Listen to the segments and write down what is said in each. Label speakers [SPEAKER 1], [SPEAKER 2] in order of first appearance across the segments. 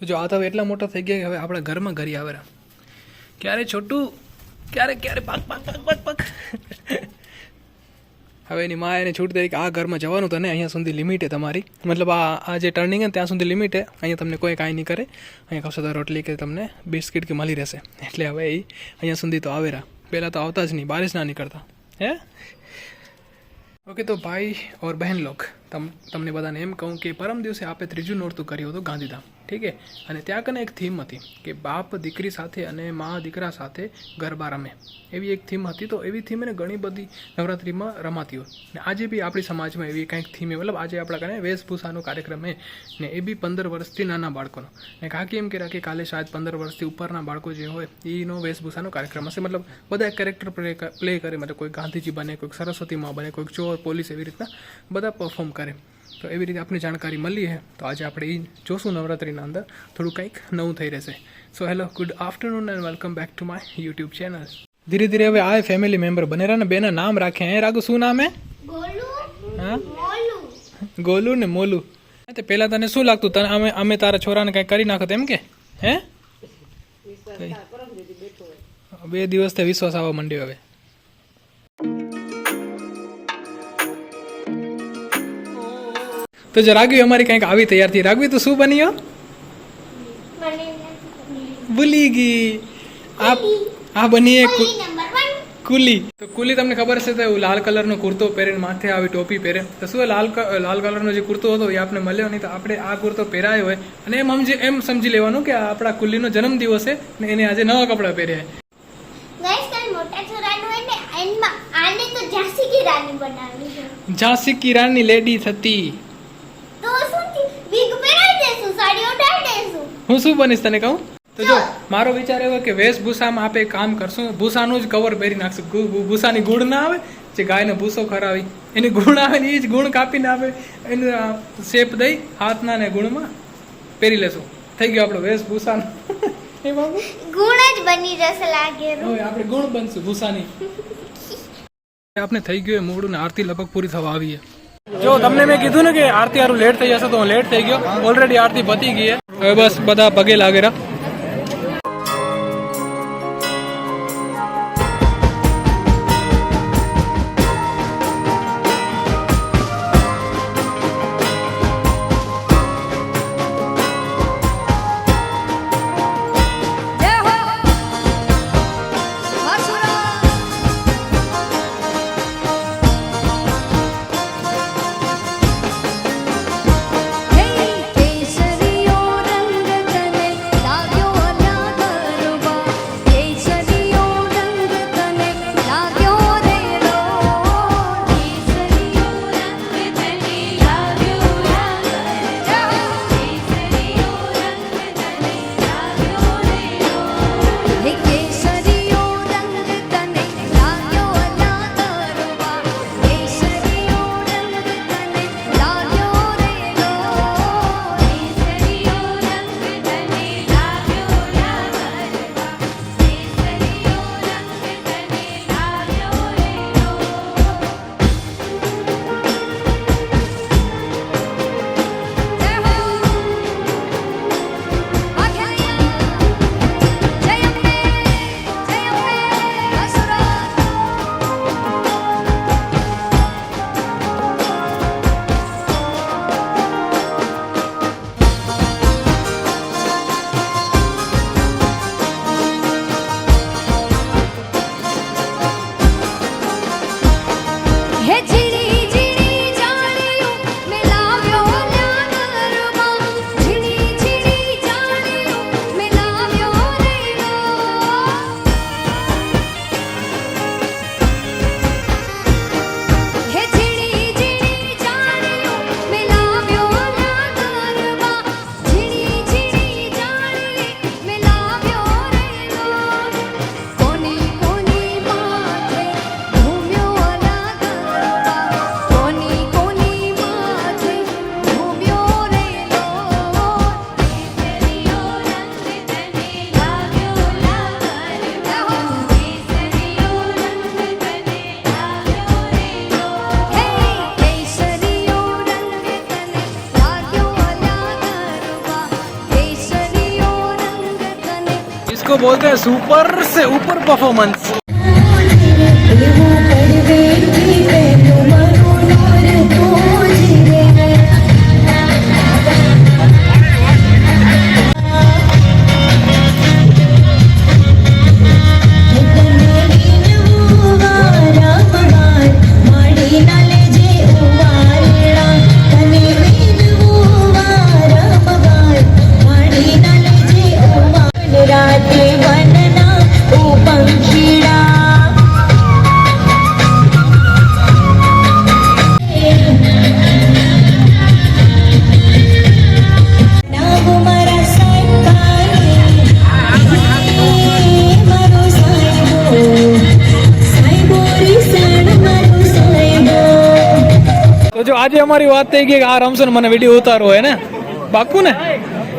[SPEAKER 1] તો જો આ તો એટલા મોટા થઈ ગયા કે હવે આપણા ઘરમાં ઘરી આવેલા ક્યારે છોટું? ક્યારે ક્યારે? પાક પાક પાક પાક પાક હવે એની મા એને છૂટ તરીકે આ ઘરમાં જવાનું તને અહીંયા સુધી લિમિટ છે તમારી. મતલબ આ આ જે ટર્નિંગ છે ત્યાં સુધી લિમિટ છે અહીંયા તમને કોઈ કાંઈ નહીં કરે. અહીંયા કશો રોટલી કે તમને બિસ્કિટ કે મળી રહેશે. એટલે હવે એ અહીંયા સુધી તો આવેરા પહેલાં તો આવતા જ નહીં બારિશ ના નીકળતા. હે? ઓકે, તો ભાઈ ઓર બહેન લોક તમ, તમને બધાને એમ કહું કે પરમ દિવસે આપે ત્રીજું નોરતું કર્યું હતું ગાંધીધામ. ઠીક છે અને ત્યાં કને એક થીમ હતી કે બાપ દીકરી સાથે અને મા દીકરા સાથે ગરબા રમે. એવી એક થીમ હતી તો એવી થીમ એને ઘણી બધી નવરાત્રિમાં રમાતી હોય. ને આજે બી આપણી સમાજમાં એવી કંઈક થીમ મતલબ આજે આપણા કને વેશભૂષાનો કાર્યક્રમ છે ને એ બી પંદર વર્ષથી નાના બાળકોનો. ને કાકી એમ કહેતા કે કાલે શાયદ પંદર વર્ષથી ઉપરના બાળકો જે હોય એનો વેશભૂષાનો કાર્યક્રમ હશે. મતલબ બધા કેરેક્ટર પ્લે પ્લે કરે. મતલબ કોઈ ગાંધીજી બને કોઈક સરસ્વતી માં બને કોઈક ચોર, પોલીસ એવી રીતના બધા પરફોર્મ કરે. તો એવી રીતે આપણી જાણકારી મળી છે તો આજે આપણે એ જોશું નવરાત્રિના અંદર. થોડું કંઈક નવું થઈ રહેશે. So hello good afternoon and welcome back to my YouTube channel ધીરે ધીરે હવે આ ફેમિલી મેમ્બર બનેરા ને બેના નામ રાખ્યા હે. રાખું શું નામ હે? હા?
[SPEAKER 2] મોલુ.
[SPEAKER 1] ગોલું ને મોલું. તે પહેલાં તને શું લાગતું? તને અમે અમે તારા છોરાને કંઈ કરી નાખો એમ કે? હે? કઈ? બે દિવસથી વિશ્વાસ આવવા માંડ્યો હવે. તો જો રાગવી અમારી કંઈક આવી તૈયાર થઈ. રાગવી તું શું બન્યો? ભૂલી ગઈ. આ આ બની એક કુ-
[SPEAKER 2] નંબર 1
[SPEAKER 1] કુલી. તો કુલી તમને ખબર છે તો એવું લાલ કલરનો કુર્તો પહેરીને માથે આવી ટોપી પહેરે. તો શું લાલ લાલ કલરનો જે કુર્તો હતો એ આપણે મળ્યો નહીં. તો આપણે આ કુર્તો પહેરાયો હોય. અને એમ સમજી એમ સમજી લેવાનું કે આપણા કુલીનો જન્મદિવસ છે ને એને આજે નવા કપડાં પહેર્યા
[SPEAKER 2] ઝાંસી કી રાની
[SPEAKER 1] લેડી થતી. હું શું બનીશ તને કહું? તો જો મારો વિચાર એવો કે વેશભૂષામાં આપણે કામ કરશું. ભૂસાનું જ કવર પહેરી નાખશું. ભૂસાની ગુણ ના આવે જે ગાયને ભૂસો ખરાવી. એની ગુણ આવે ને એ જ ગુણ કાપીને આવે એને શેપ દઈ હાથના ને ગુણમાં પહેરી લેશું. થઈ ગયો આપણો વેશભૂષાનો. એ બાબુ?
[SPEAKER 2] ગુણ જ બની જશે લાગે
[SPEAKER 1] હવે આપણે ગુણ બનશું ભૂસાની આપણે થઈ ગયું એ મોડું ને આરતી લગભગ પૂરી થવા આવી છે. જો તમને મેં કીધું ને કે આરતી હારું લેટ થઈ જશે તો હું લેટ થઈ ગયો. ઓલરેડી આરતી પતી ગઈ હવે બસ બધા પગે લાગેલા. बोलते हैं सुपर से ऊपर परफॉर्मेंस તો અમારી વાત થઈ ગઈ કે આ રમશે ને મને વીડિયો ઉતારો હે ને? બાકુ ને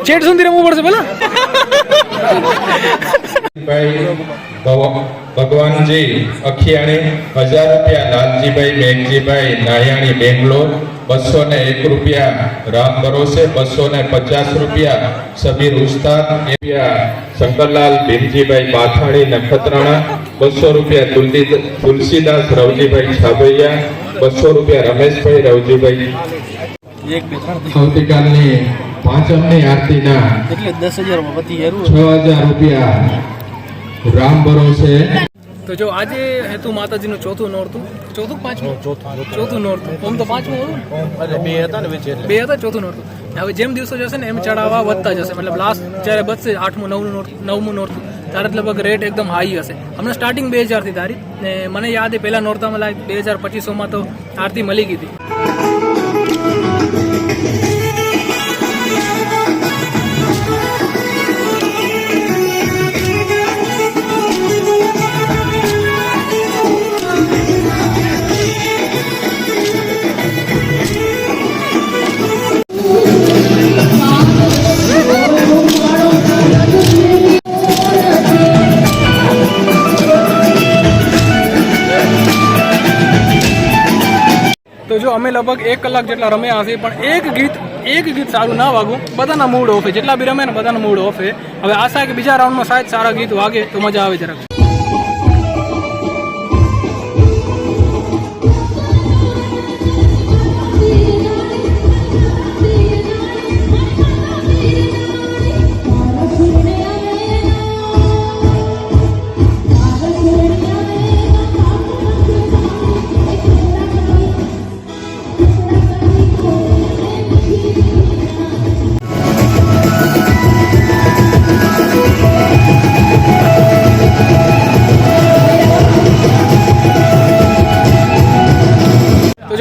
[SPEAKER 1] છેડ સુધી રમવું પડશે પેલા
[SPEAKER 3] ભગવાનજી, અખિયાણી હજાર રૂપિયા લાલજીભાઈ મેઘજીભાઈ નાયાણી બેંગ્લોર બસો ને એક રૂપિયા રામ ભરોસે બસો ને પચાસ રૂપિયા સબીર ઉસ્તાદ શંકરલાલ ભીમજીભાઈ માથાણી નખત્રાણા બસો રૂપિયા તુલસી- તુલસીદાસ રવજીભાઈ છાબૈયા બસો રૂપિયા રમેશભાઈ રવજીભાઈ. આવતીકાલની પાંચમની આરતીના
[SPEAKER 4] દસ હજાર
[SPEAKER 3] છ હજાર રૂપિયા રામ ભરોસે.
[SPEAKER 1] તો જો આજે હેતુ માતાજીનું ચોથું નોરતું. ચોથું પાંચમું? ચોથું નોરતું. ઓમ તો પાંચમું હતું
[SPEAKER 4] બે હતા ને
[SPEAKER 1] બે હતા ચોથું નોરતું. હવે જેમ દિવસો જશે ને એમ ચડાવવા વધતા જશે. મતલબ લાસ્ટ જ્યારે બચશે આઠમું નવમું નોરતું નવમું નોરતું. ત્યારે લગભગ રેટ એકદમ હાઈ હશે. હમણાં સ્ટાર્ટિંગ બે હજારથી તારી. ને મને યાદ એ પહેલાં નોરતામાં લાગે બે હજાર પચીસોમાં તો આરતી મળી ગઈ હતી. લગભગ એક કલાક જેટલા રમ્યા હશે, પણ એક ગીત એક ગીત સારું ના વાગું. બધાના મૂડ ઓફ જેટલા બી રમે ને બધાના મૂડ ઓફ હવે આશા કે બીજા રાઉન્ડમાં શાયદ સારા ગીત વાગે તો મજા આવે જરાક.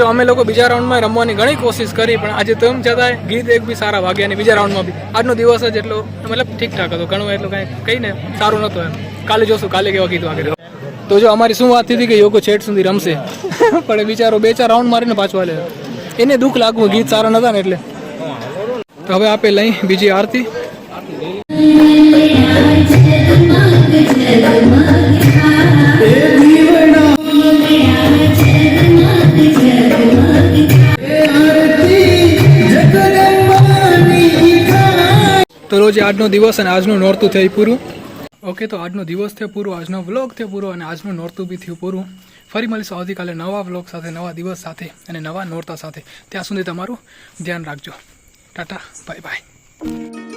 [SPEAKER 1] જો અમે લોકો બીજા રાઉન્ડમાં રમવાની ઘણી કોશિશ કરી, પણ આજે તેમ જતા ગીત એક બી સારા વાગ્યા અને બીજા રાઉન્ડમાં બી. આજનો દિવસ જ એટલો, મતલબ ઠીકઠાક હતો. ઘણું એટલું કાંઈ કહીને સારું નહોતું એમ. કાલે જોશું, કાલે કેવા ગીત વાગે તો જો અમારી શું વાત હતી કે યોગો છેટ સુધી રમશે. પણ બિચારો બે ચાર રાઉન્ડ મારીને પાછો લે એને દુઃખ લાગવું, ગીત સારા નતા ને એટલે. તો હવે આપે લઈ બીજી આરતી. તો રોજ આજનો દિવસ અને આજનું નોરતું થયું પૂરું. ઓકે, તો આજનો દિવસ થયો પૂરો, આજનો વ્લોગ થયો પૂરો અને આજનું નોરતું બી થયું પૂરું. ફરી મળીશું આવતીકાલે નવા વ્લોગ સાથે, નવા દિવસ સાથે અને નવા નોરતા સાથે. ત્યાં સુધી તમારું ધ્યાન રાખજો. Tata bye bye